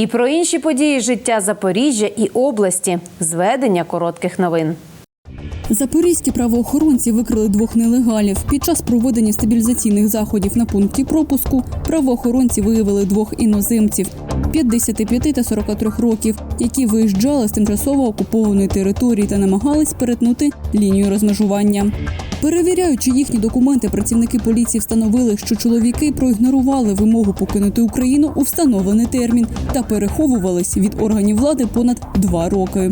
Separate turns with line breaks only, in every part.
І про інші події життя Запоріжжя і області. Зведення коротких новин.
Запорізькі правоохоронці викрили двох нелегалів. Під час проведення стабілізаційних заходів на пункті пропуску правоохоронці виявили двох іноземців 55 та 43 років, які виїжджали з тимчасово окупованої території та намагались перетнути лінію розмежування. Перевіряючи їхні документи, працівники поліції встановили, що чоловіки проігнорували вимогу покинути Україну у встановлений термін та переховувались від органів влади понад два роки.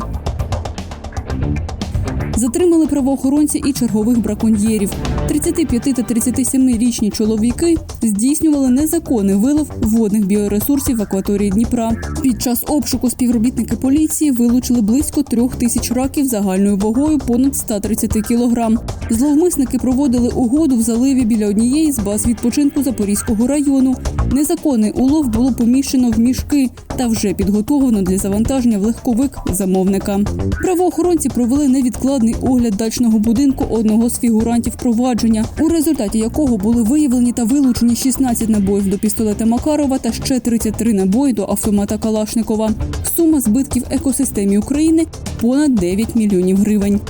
Затримали правоохоронці і чергових браконьєрів. 35 та 37-річні чоловіки здійснювали незаконний вилов водних біоресурсів в акваторії Дніпра. Під час обшуку співробітники поліції вилучили близько трьох тисяч раків загальною вагою понад 130 кілограм. Зловмисники проводили угоду в заливі біля однієї з баз відпочинку Запорізького району. Незаконний улов було поміщено в мішки та вже підготовлено для завантаження в легковик замовника. Правоохоронці провели невідкладний огляд дачного будинку одного з фігурантів провадження, у результаті якого були виявлені та вилучені 16 набоїв до пістолета Макарова та ще 33 набої до автомата Калашникова. Сума збитків екосистемі України понад 9 мільйонів гривень.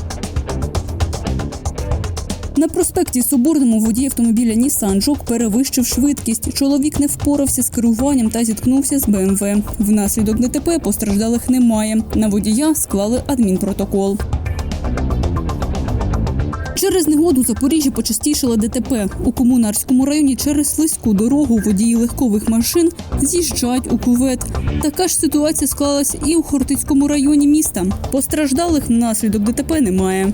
На проспекті Соборному водій автомобіля Нісан Жок перевищив швидкість. Чоловік не впорався з керуванням та зіткнувся з БМВ. Внаслідок ДТП постраждалих немає. На водія склали адмінпротокол. Через негоду Запоріжжя почастішало ДТП. У комунарському районі через слизьку дорогу водії легкових машин з'їжджають у кувет. Така ж ситуація склалась і у Хортицькому районі міста. Постраждалих внаслідок ДТП немає.